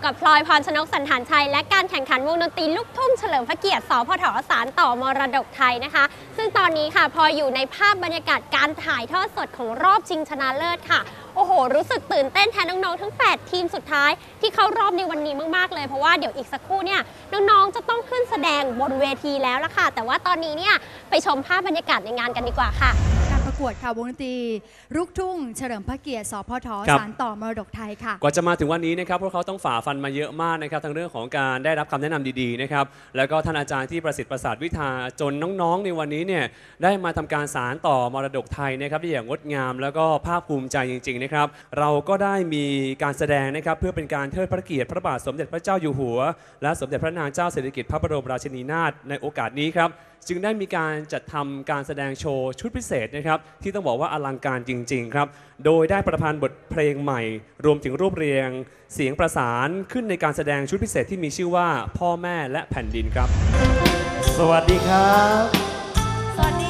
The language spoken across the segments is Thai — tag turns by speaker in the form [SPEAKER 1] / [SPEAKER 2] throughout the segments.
[SPEAKER 1] อยู่กับพลอยพรชนกสันฐานชัย และการแข่งขันวงดนตรีลูกทุ่งเฉลิมพระเกียรติสพทสารต่อมรดกไทยนะคะ ซึ่งตอนนี้ค่ะพลอยอยู่ในภาพบรรยากาศการถ่ายทอดสดของรอบชิงชนะเลิศค่ะโอ้โห รู้สึกตื่นเต้นแทนน้องๆ ทั้ง 8 ทีมสุดท้าย ที่เข้ารอบในวันนี้มากๆ เลย เพราะว่าเดี๋ยวอีกสักครู่เนี่ยน้องๆ จะต้องขึ้นแสดงบนเวทีแล้วล่ะค่ะ แต่ว่าตอนนี้เนี่ยไปชมภาพบรรยากาศในงานกันดีกว่าค่ะ
[SPEAKER 2] การประกวดค่ะวงดนตรีลูกทุ่งเฉลิมพระเกียรติสพท
[SPEAKER 3] ครับ
[SPEAKER 2] สารต่อมรดกไทยค่ะ
[SPEAKER 3] กว่าจะมาถึงวันนี้นะครับพวกเขาต้องฝ่าฟันมาเยอะมากนะครับทั้งเรื่องของการได้รับคำแนะนำดีๆนะครับแล้วก็ท่านอาจารย์ที่ประสิทธิ์ประสาทวิทาจนน้องๆ ในวันนี้เนี่ยได้มาทำการสารต่อมรดกไทยนะครับได้อย่างงดงาม แล้วก็ภาคภูมิใจจริงๆนะครับเราก็ได้มีการแสดงนะครับเพื่อเป็นการเทิดพระเกียรติพระบาทสมเด็จพระเจ้าอยู่หัว และสมเด็จพระนางเจ้าสิริกิติ์พระบรมราชินีนาถในโอกาสนี้ครับ จึงได้มีการจัดทำการแสดงโชว์ชุดพิเศษนะครับที่ต้องบอกว่าอลังการจริง ๆ ครับ โดยได้ประพันธ์บทเพลงใหม่ รวมถึงรูปเรียง เสียงประสานขึ้นในการแสดงชุดพิเศษที่มีชื่อว่าพ่อแม่และแผ่นดินครับ
[SPEAKER 4] สวัสดีครับ
[SPEAKER 2] สวัสดี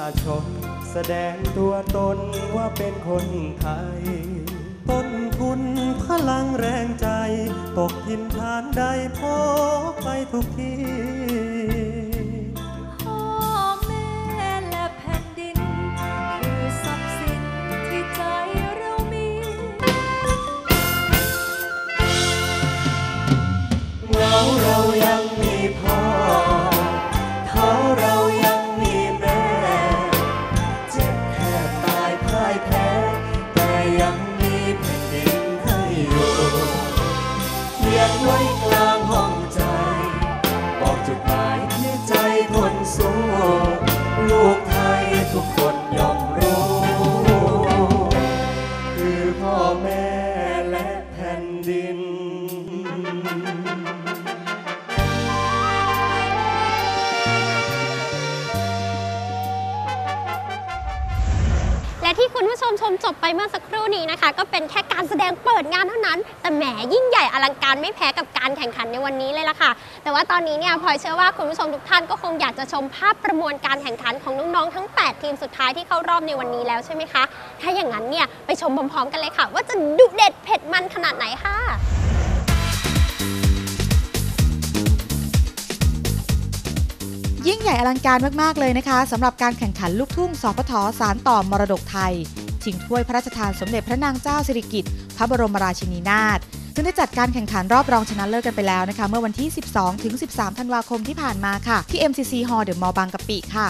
[SPEAKER 4] ชาชน แสดงตัวตนว่าเป็นคนไทย ต้นทุนพลังแรงใจ ตกทินฐานใดพบไปทุกที่
[SPEAKER 5] พ่อแม่และแผ่นดินคือทรัพย์สินที่ใจเรามี
[SPEAKER 4] เราเรายังมีพ่ ม
[SPEAKER 1] ชมจบไปเมื่อสักครู่นี้นะคะ ก็เป็นแค่การแสดงเปิดงานเท่านั้น แต่แหมยิ่งใหญ่อลังการไม่แพ้กับการแข่งขันในวันนี้เลยล่ะค่ะ แต่ว่าตอนนี้เนี่ยพลอยเชื่อว่าคุณผู้ชมทุกท่านก็คงอยากจะชมภาพประมวลการแข่งขันของน้องๆทั้ง 8 ทีมสุดท้ายที่เข้ารอบในวันนี้แล้วใช่ไหมคะ ถ้าอย่างนั้นเนี่ยไปชมพร้อมๆกันเลยค่ะ ว่าจะดุเด็ดเผ็ดมันขนาดไหนค่ะ
[SPEAKER 6] ยิ่งใหญ่อลังการมาก ๆ เลยนะคะสำหรับการแข่งขันลูกทุ่งสพทสารต่อมรดกไทย ชิงถ้วยพระราชทานสมเด็จพระนางเจ้าสิริกิติ์พระบรมราชินีนาถซึ่งได้จัดการแข่งขันรอบรองชนะเลิศกันไปแล้วนะคะ เมื่อวันที่ 12 ถึง 13 ธันวาคมที่ผ่านมาค่ะ ที่ MCC Hall เดอะมอลล์บางกะปิค่ะ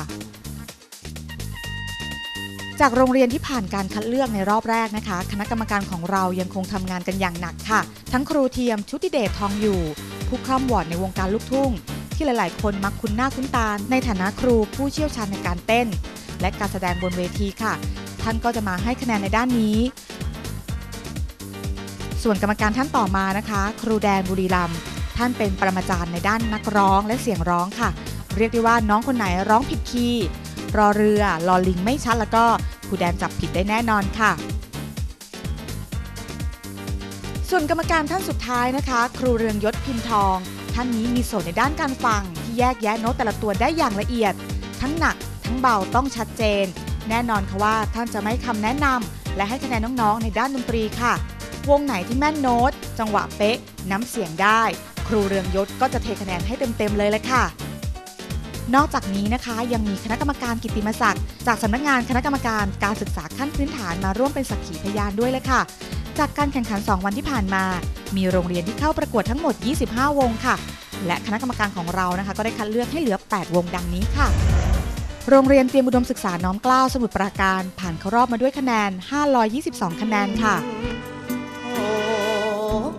[SPEAKER 6] จากโรงเรียนที่ผ่านการคัดเลือกในรอบแรกนะคะ คณะกรรมการของเรายังคงทำงานกันอย่างหนักค่ะ ทั้งครูเทียมชุติเดชทองอยู่ ผู้คร่ำวอดในวงการลูกทุ่ง ที่หลายๆ คนมักคุ้นหน้าคุ้นตาในฐานะครูผู้เชี่ยวชาญในการเต้น และการแสดงบนเวทีค่ะ ท่านก็จะมาให้คะแนนในด้านนี้ ส่วนกรรมการท่านต่อมานะคะ ครูแดนบุรีรัมท่านเป็นปรมาจารย์ในด้านนักร้องและเสียงร้องค่ะ เรียกได้ว่าน้องคนไหนร้องผิดคีย์รอเรือรอลิงไม่ชัดแล้วก็ครูแดนจับผิดได้แน่นอนค่ะ ส่วนกรรมการท่านสุดท้ายนะคะ ครูเรืองยศพิมพ์ทอง ท่านนี้มีโสตในด้านการฟัง ที่แยกแยะโน้ตแต่ละตัวได้อย่างละเอียด ทั้งหนักทั้งเบาต้องชัดเจน แน่นอนค่ะว่าท่านจะไม่คำแนะนำและให้คะแนนน้องๆ ในด้านดนตรีค่ะ วงไหนที่แม่นโน้ต จังหวะเป๊ะ น้ำเสียงได้ ครูเรืองยศก็จะเทคะแนนให้เต็มๆเลยเลยค่ะ นอกจากนี้นะคะยังมีคณะกรรมการกิตติมศักดิ์จากสำนักงานคณะกรรมการการศึกษาขั้นพื้นฐานมาร่วมเป็นสักขีพยานด้วยเลยค่ะ จากการแข่งขัน 2 วันที่ผ่านมา มีโรงเรียนที่เข้าประกวดทั้งหมด 25 วงค่ะ และคณะกรรมการของเรานะคะ ก็ได้คัดเลือกให้เหลือ 8 วงดังนี้ค่ะ โรงเรียนเตรียมอุดมศึกษาน้อมเกล้าสมุทรปราการ ผ่านเข้ารอบมาด้วยคะแนน 522 คะแนนค่ะ
[SPEAKER 7] โอ้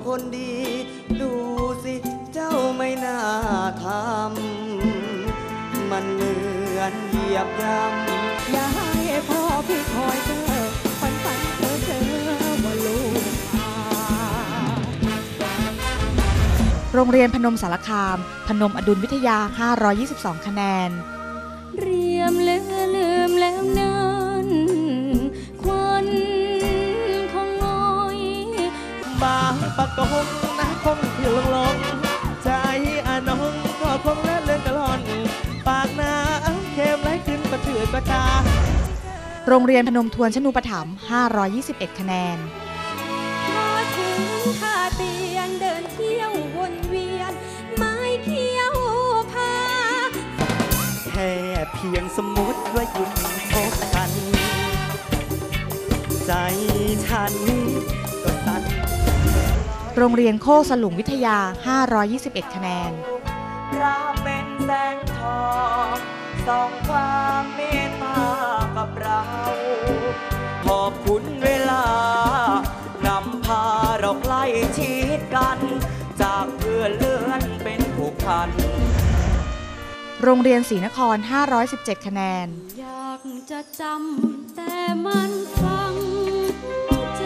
[SPEAKER 7] คนดี ดูสิเจ้าไม่น่าทำมันเหมือนเหยียบย่ำ
[SPEAKER 5] อย่าให้พ่อพี่คอยเจอฝันฝันเธอเจอว่าลูกอา
[SPEAKER 6] โรงเรียนพนมสารคาม พนมอดุลวิทยา 522 คะแนน
[SPEAKER 5] เรียมเลือลืมแล้วนั้นควันของงอย
[SPEAKER 4] บาปะกงนะคงผิวลงลงใจอน้องก็คงละเลื
[SPEAKER 7] นกะลอน ปากนาเค็มไหลขึ้นประเถือนประจา
[SPEAKER 6] โรงเรียนพนมทวนชนูปถัมภ์521 คะแนน
[SPEAKER 5] พอถึงท่าเตียนเดินเที่ยว พี
[SPEAKER 7] ยงสมมติว่าหยุดพบกัน ใจฉันก็สั่น
[SPEAKER 6] โรงเรียนโคกสลุงวิทยา 521 คะแนน
[SPEAKER 7] ราเป็นแสงทองส่องความเมตตากับเรา ขอบคุณเวลานำพาเราใกล้ชิดกัน จากเพื่อนเลื่อนเป็นผูกพัน
[SPEAKER 6] โรงเรียนศรีนคร 517 คะแนน
[SPEAKER 5] อยากจะจำแต่มันฟังใจ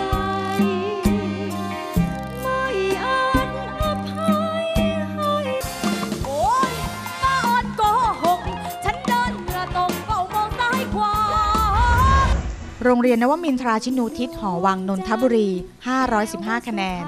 [SPEAKER 5] โร
[SPEAKER 6] งเรียนนวมินทราชินูทิศหอวังนนทบุรี 515 คะแนน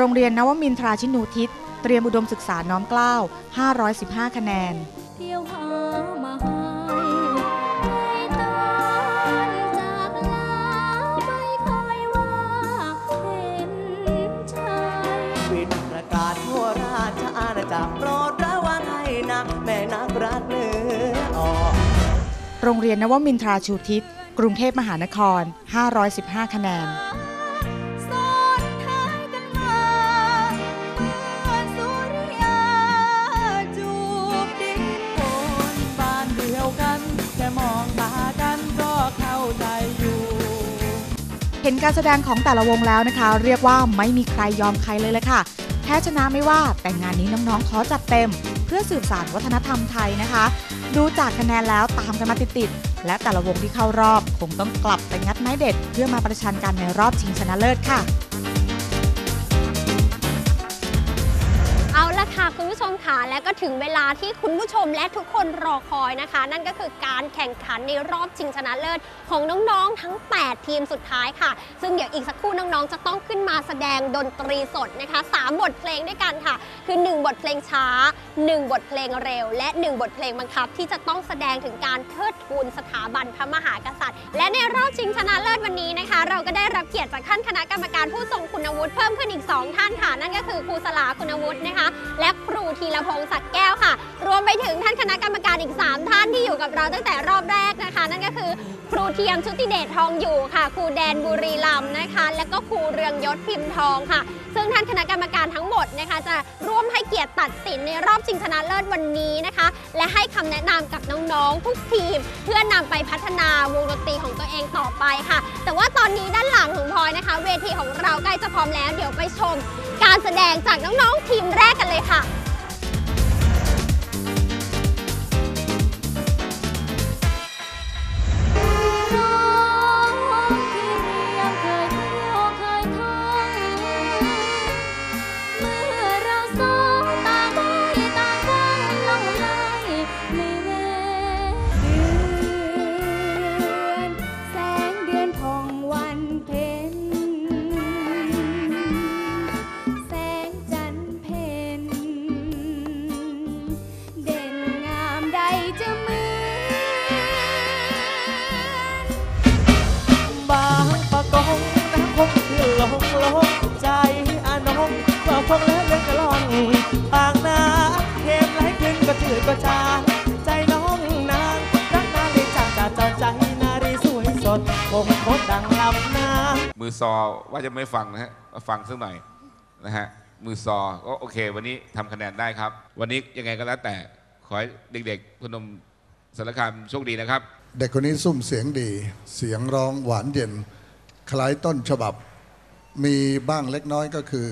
[SPEAKER 6] โรงเรียนนวมินทราชินูทิศ เตรียมอุดมศึกษาน้อมเกล้า 515 คะแนน
[SPEAKER 5] เที่ยวหามาให้ไม่ต้านจากลาไม่ค่อยว่าเห็นชาย
[SPEAKER 7] ปิดประกาศทั่วราชอาณาจักรโปรดระวังให้นะแม่นักรักเนื้อออก
[SPEAKER 6] โรงเรียนนวมินทราชูทิศ กรุงเทพมหานคร 515 คะแนน ห็นการแสดงของแต่ละวงแล้วนะคะ เรียกว่าไม่มีใครยอมใครเลยเลยค่ะ แพ้ชนะไม่ว่าแต่งานนี้น้องๆขอจัดเต็ม เพื่อสืบสานวัฒนธรรมไทยนะคะ ดูจากคะแนนแล้วตามกันมาติดๆและแต่ละวงที่เข้ารอบ คงต้องกลับไปงัดไม้เด็ด เพื่อมาประชันกันในรอบชิงชนะเลิศค่ะ
[SPEAKER 1] เอาละ ผู้ชมค่ะและก็ถึงเวลาที่คุณผู้ชมและทุกคนรอคอยนะคะ นั่นก็คือการแข่งขันในรอบชิงชนะเลิศของน้องๆทั้ง 8 ทีมสุดท้ายค่ะ ซึ่งเดี๋ยวอีกสักครู่น้องๆ จะต้องขึ้นมาแสดงดนตรีสดนะคะสามบทเพลงด้วยกันค่ะ คือ 1 บทเพลงช้า 1 บทเพลงเร็ว และ 1 บทเพลงบังคับ ที่จะต้องแสดงถึงการเทิดทูนสถาบันพระมหากษัตริย์ และในรอบชิงชนะเลิศวันนี้นะคะ เราก็ได้รับเกียรติจากท่านคณะกรรมการผู้ทรงคุณวุฒิเพิ่มขึ้นอีก 2 ท่านค่ะ นั่นก็คือครูสลาคุณวุฒินะคะ และครูธีรพงศ์ศักแก้วค่ะ รวมไปถึงท่านคณะกรรมการอีก 3 ท่านที่อยู่กับเราตั้งแต่รอบแรกนะคะ นั่นก็คือครูเทียมชุติเดชทองอยู่ค่ะ ครูแดนบุรีลำนะคะ และก็ครูเรืองยศพิมพ์ทองค่ะ ซึ่งท่านคณะกรรมการทั้งหมดนะคะ จะร่วมให้เกียรติตัดสินในรอบชิงชนะเลิศวันนี้นะคะ และให้คำแนะนำกับน้องๆทุกทีม เพื่อนำไปพัฒนาวงดนตรีของตัวเองต่อไปค่ะ แต่ว่าตอนนี้ด้านหลังของพลอยนะคะ เวทีของเราใกล้จะพร้อมแล้ว เดี๋ยวไปชม การแสดงจากน้องๆทีมแรกกันเลยค่ะ
[SPEAKER 8] ว่าจะไม่ฟังนะฮะมาฟังสักหน่อยนะฮะมือซอก็โอเค วันนี้ทำคะแนนได้ครับ วันนี้ยังไงก็แล้วแต่ขอให้เด็กๆพนมสารคามโชคดีนะครับ
[SPEAKER 9] เด็กคนนี้ซุ่มเสียงดี เสียงร้องหวานเย็น คล้ายต้นฉบับ มีบ้างเล็กน้อยก็คือ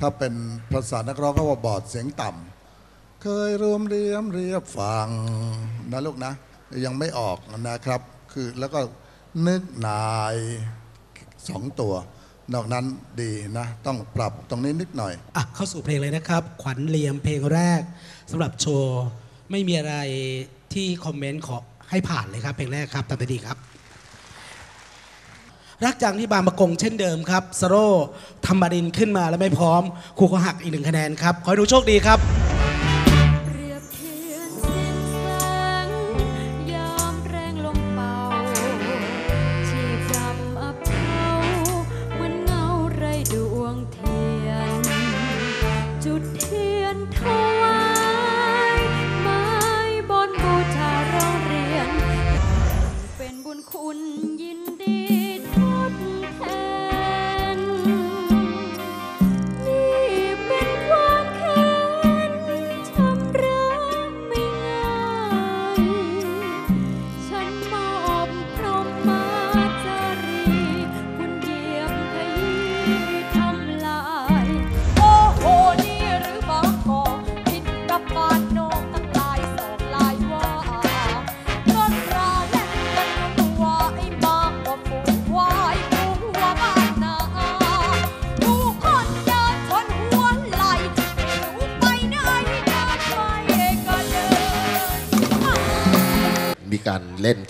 [SPEAKER 9] ถ้าเป็นภาษานักร้องก็ว่าบอดเสียงต่ำเคยรวมเรียมเรียบฟังนะลูกนะ ยังไม่ออกนะครับ คือแล้วก็นึกนาย สองตัว นอกนั้นดีนะ ต้องปรับตรงนี้นิดหน่อย
[SPEAKER 10] อะเข้าสู่เพลงเลยนะครับ ขวัญเลียมเพลงแรกสำหรับโชว์ ไม่มีอะไรที่คอมเมนต์ขอให้
[SPEAKER 5] ผ่านเลยครับ เพลงแรกครับทำได้ดีครับ รักจังที่บางประกงเช่นเดิมครับสโรธรรมดินขึ้นมาแล้วไม่พร้อมครูก็หักอีกหนึ่งคะแนนครับ ขอให้ดูโชคดีครับ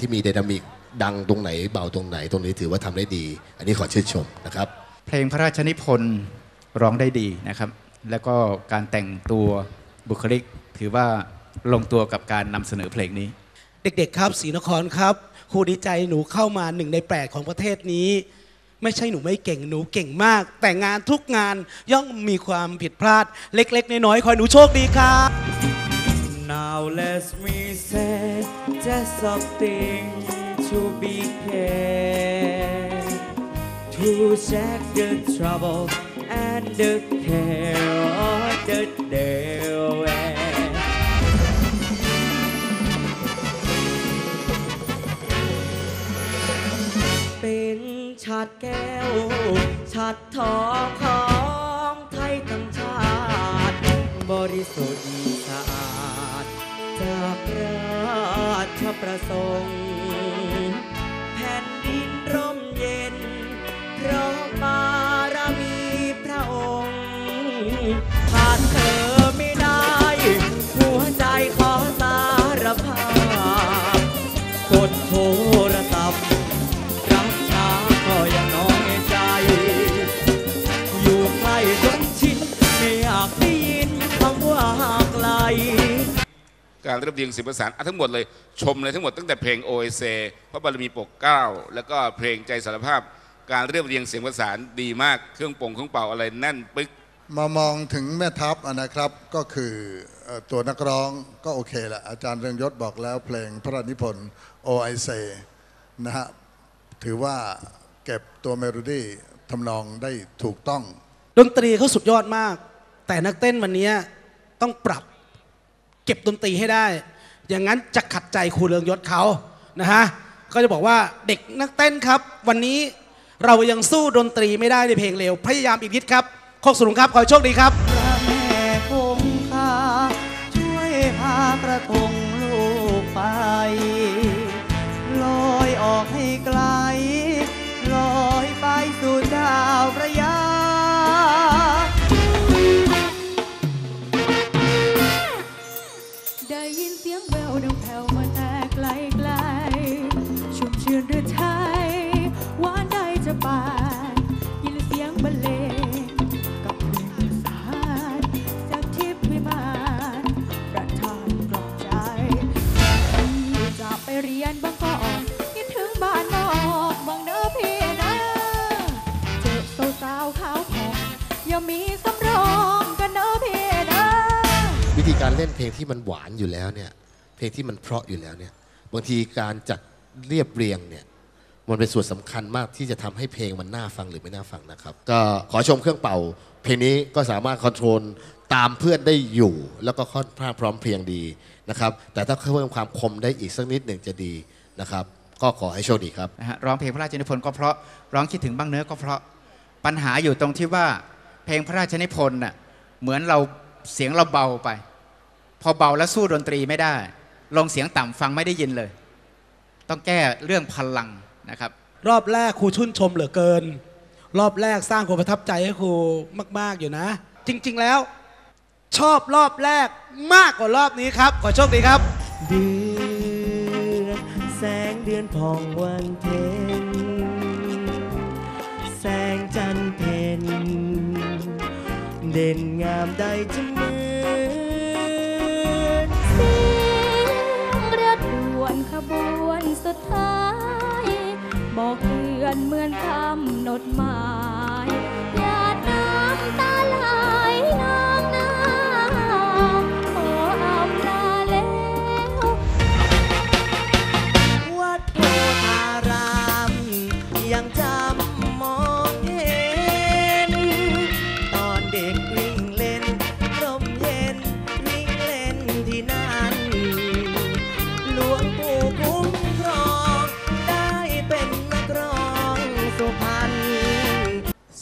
[SPEAKER 11] ที่มีไดนามิกดังตร
[SPEAKER 12] งไหนเบาตรงไหนตรงนี้ถือว่าทำได้ดี อันนี้ขอชื่นชมนะครับ
[SPEAKER 13] เพลงพระราชนิพนธ์ร้องได้ดีนะครับ แล้วก็การแต่งตัวบุคลิก ถือว่าลงตัวกับการนำเสนอเพลงนี้
[SPEAKER 5] เด็กๆครับศรีนครครับครูดีใจหนูเข้ามาหนึ่งในแปดของประเทศนี้ ไม่ใช่หนูไม่เก่งหนูเก่งมาก แต่งานทุกงานย่อมมีความผิดพลาดเล็ก ๆ น้อยๆขอให้หนูโชคดีครับ
[SPEAKER 14] Now let me say just something to be care to check the trouble and the care of the day. เป็นชาติแก้วชาติทองของไทยทั้งชาติบริสุทธิ์ากราชประสงค์ กา
[SPEAKER 8] รเรียบเรียงเสียงประสานอะทั้งหมดเลยชมเลยทั้งหมดตั้งแต่เพลง o s a พระบารมีปกเกล้าแล้วก็เพลงใจสารภาพ การเรียบเรียงเสียงประสานดีมากเครื่องปงเครื่องเป่าอะไรแน่นปึ๊ก
[SPEAKER 9] มามองถึงแม่ทัพอะนะครับก็คือเอ่อตัวนักร้องก็โอเคแหละอาจารย์เรืองยศบอกแล้วเพลงพระราชนิพนธ์โอไอเซนะฮะถือว่าเก็บตัวเมโลดี้ทำนองได้ถูกต้อง
[SPEAKER 5] ดนตรีเขาสุดยอดมาก แต่นักเต้นวันนี้ต้องปรับ เก็บดนตรีให้ได้ อย่างนั้นจะขัดใจครูเรืองยศเขานะฮะก็จะบอกว่าเด็กนักเต้นครับ วันนี้เรายังสู้ดนตรีไม่ได้ในเพลงเร็วพยายามอีกนิดครับโคกสุรุงครับขอโชคดีครับ
[SPEAKER 14] อยู่
[SPEAKER 11] แล้วเนี่ยเพ
[SPEAKER 12] ลงที่มันเพราะอยู่แล้วเนี่ยบางทีการจัดเรียบเรียงเนี่ยมันเป็นส่วนสำคัญมากที่จะทำให้เพลงมันน่าฟังหรือไม่น่าฟังนะครับ ก็ขอชมเครื่องเป่า เพลงนี้ก็สามารถคอนโทรลตามเพื่อนได้อยู่ แล้วก็ค่อนข้างพร้อมเพรียงดีนะครับ แต่ถ้าเพิ่มความคมได้อีกสักนิดหนึ่งจะดีนะครับ ก็ขอให้โชคดีครับ
[SPEAKER 13] นะฮะร้องเพลงพระราชนิพนธ์ก็เพราะร้องคิดถึงบ้างเนื้อก็เพราะปัญหาอยู่ตรงที่ว่าเพลงพระราชนิพนธ์น่ะเหมือนเราเสียงเราเบาไป พอเบาแล้วสู้ดนตรีไม่ได้ ลงเสียงต่ำฟังไม่ได้ยินเลย ต้องแก้เรื่องพลังนะครับ
[SPEAKER 5] รอบแรกครูชื่นชมเหลือเกิน รอบแรกสร้างความประทับใจให้ครูมาก ๆ อยู่นะ จริง ๆ แล้ว ชอบรอบแรกมากกว่ารอบนี้ครับ ขอโชคดีครับ
[SPEAKER 14] เดือน
[SPEAKER 7] อนพองวันเพ็ญแสงจันทร์เพ็ญเด่นงามใดจะเหมื
[SPEAKER 5] บวนสุดท้าย บอกเตือนเหมือนคำหนดหมา
[SPEAKER 7] ย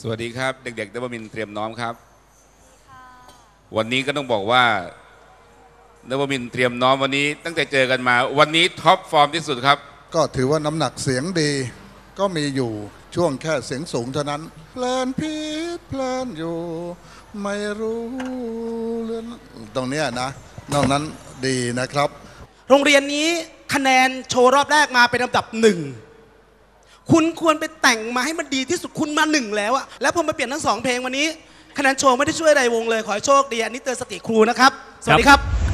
[SPEAKER 7] ส
[SPEAKER 8] วัสดีครับ เด็กๆนวมินทร์เตรียมน้อมครับ วันนี้ก็ต้องบอกว่านวมินทร์เตรียมน้อมวันนี้ ตั้งแต่เจอกันมา วันนี้ท็อปฟอร์มที่สุดครับ
[SPEAKER 9] ก็ถือว่าน้ำหนักเสียงดี ก็มีอยู่ช่วงแค่เสียงสูงเท่านั้น เพลินพิษเพลินอยู่ ไม่รู้เรื่องตรงเนี้ยนะ นอกนั้นดีนะครับ
[SPEAKER 10] โรงเรียนนี้คะแนนโชว์รอบแรกมาเป็นลำดับหนึ่ง คุณควรไปแต่งมาให้มันดีที่สุดคุณมาหนึ่งแล้วอะแล้วพอมาเปลี่ยนทั้งสองเพลงวันนี้คะแนนโชว์ไม่ได้ช่วยอะไรวงเลย ขอให้โชคดีอันนี้เตือนสติครูนะครับ สวัสดีครับ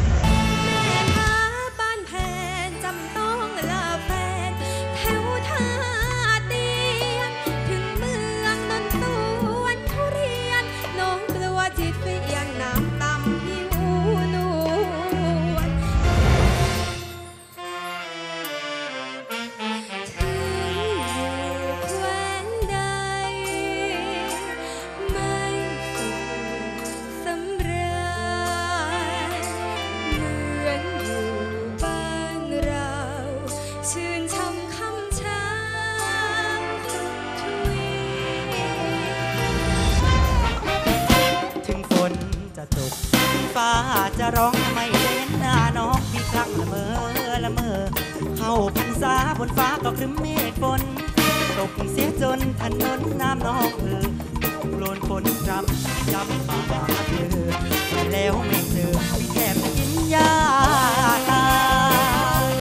[SPEAKER 5] จะ
[SPEAKER 7] ตกฟ้าจะร้องไม่เล่นหน้าน้องพี่ครั้งละเมอละเมอ เข้าพรรษาบนฟ้าก็ครึ้มเมฆฝนตกเสียจนถนนน้ำน้องเออโคลนฝนจำจำมาหาเธอแล้วไม่เจอพี่แก้มกินยาตา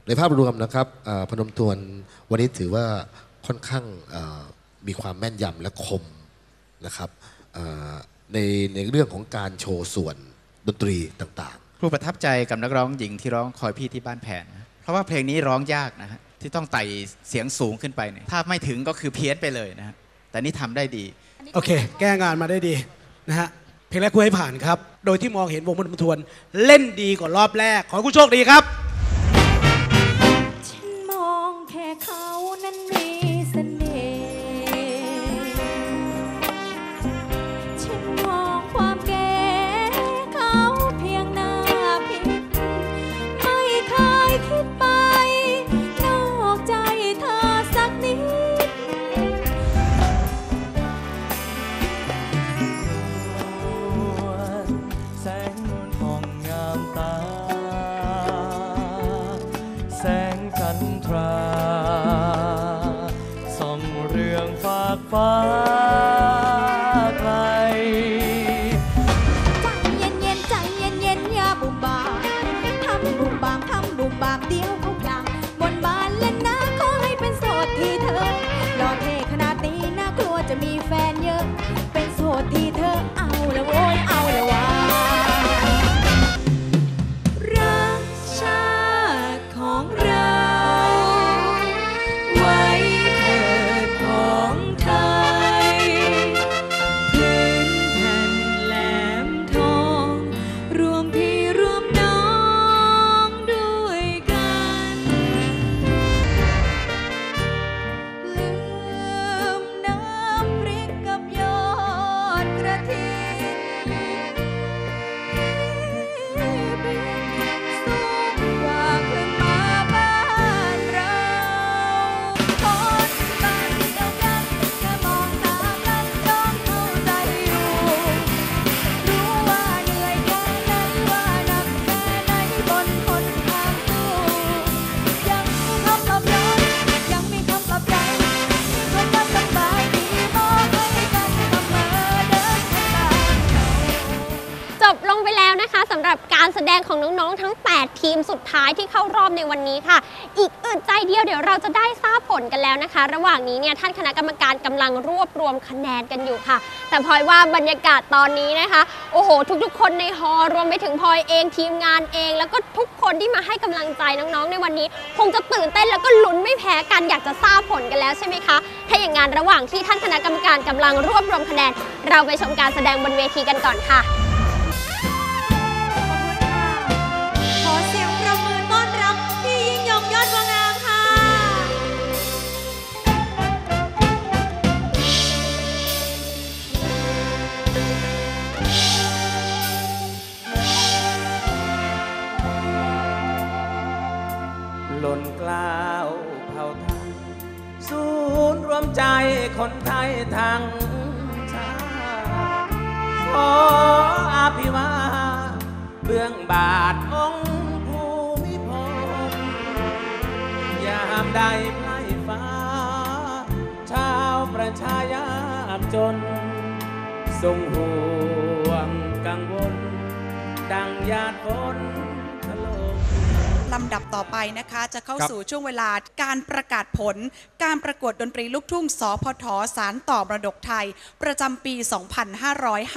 [SPEAKER 12] ในภาพรวมนะครับพนมทวนวันนี้ถือว่าค่อนข้างมีความแม่นยำและคมนะครับ ในในเรื่องของการโชว์ส่วนดนตรีต่าง
[SPEAKER 13] ครูประทับใจกับนักร้องหญิงที่ร้องคอยพี่ที่บ้านแผนนะเพราะว่าเพลงนี้ร้องยากนะฮะที่ต้องไต่เสียงสูงขึ้นไปเนี่ยถ้าไม่ถึงก็คือเพี้ยนไปเลยนะฮะแต่นี่ทำได้ดี
[SPEAKER 10] โอเค แก้งานมาได้ดีนะฮะเพลงแรกคุณให้ผ่านครับ โดยที่มองเห็นวงบนทวน เล่นดีกว่ารอบแรก ขอให้คุณโชคดีครับ
[SPEAKER 5] องเที่
[SPEAKER 7] เข้า
[SPEAKER 5] รอ
[SPEAKER 1] บในวันนี้ค่ะ อีกอึดใจเดียวเดี๋ยวเราจะได้ทราบผลกันแล้วนะคะ ระหว่างนี้เนี่ยท่านคณะกรรมการกำลังรวบรวมคะแนนกันอยู่ค่ะ แต่พลอยว่าบรรยากาศตอนนี้นะคะ โอ้โห ทุกๆ คนในฮอร์รวมไปถึงพลอยเองทีมงานเอง แล้วก็ทุกคนที่มาให้กำลังใจน้องๆ ในวันนี้ คงจะตื่นเต้นแล้วก็ลุ้นไม่แพ้กันอยากจะทราบผลกันแล้วใช่ไหมคะถ้าอย่างนั้นระหว่างที่ท่านคณะกรรมการกำลังรวบรวมคะแนน เราไปชมการแสดงบนเวทีกันก่อนค่ะ
[SPEAKER 15] ล่นกล้าวเผ่าไทยศูนย์รวมใจคนไทยทั้งชาติขออภิวาเบื้องบาทองค์ภูมิพลยามใดไพร่ฟ้า ชาวประชายากจน ทรงห่วงกังวล ดังหยาดฝน ลำ
[SPEAKER 16] ดับต่อไปนะคะ จะเข้า
[SPEAKER 15] ครับ
[SPEAKER 16] สู่ช่วงเวลาการประกาศผล การประกวดดนตรีลูกทุ่ง สพทสารต่อมรดกไทย ประจำปี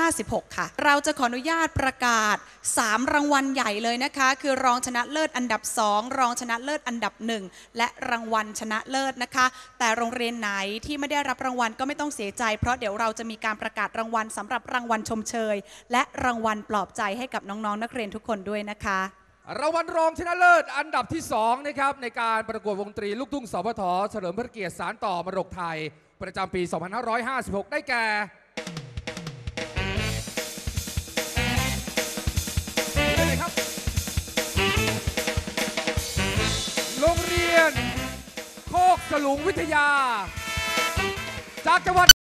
[SPEAKER 16] 2556 ค่ะ เราจะขออนุญาตประกาศ 3 รางวัลใหญ่เลยนะคะ คือรองชนะเลิศอันดับ 2 รองชนะเลิศอันดับ 1 และรางวัลชนะเลิศนะคะ แต่โรงเรียนไหนที่ไม่ได้รับรางวัลก็ไม่ต้องเสียใจ เพราะเดี๋ยวเราจะมีการประกาศรางวัลสำหรับรางวัลชมเชย และรางวัลปลอบใจให้กับน้องๆนักเรียนทุกคนด้วยนะคะ
[SPEAKER 17] รางวัลรองชนะเลิศอันดับที่ 2 นะครับ ในการประกวดวงดนตรีลูกทุ่งสพทเฉลิมพระเกียรติสารต่อมรดกไทย ประจำปี 2556 ได้แก่ โรงเรียน โคกสลุงวิทยา จากจังหวัด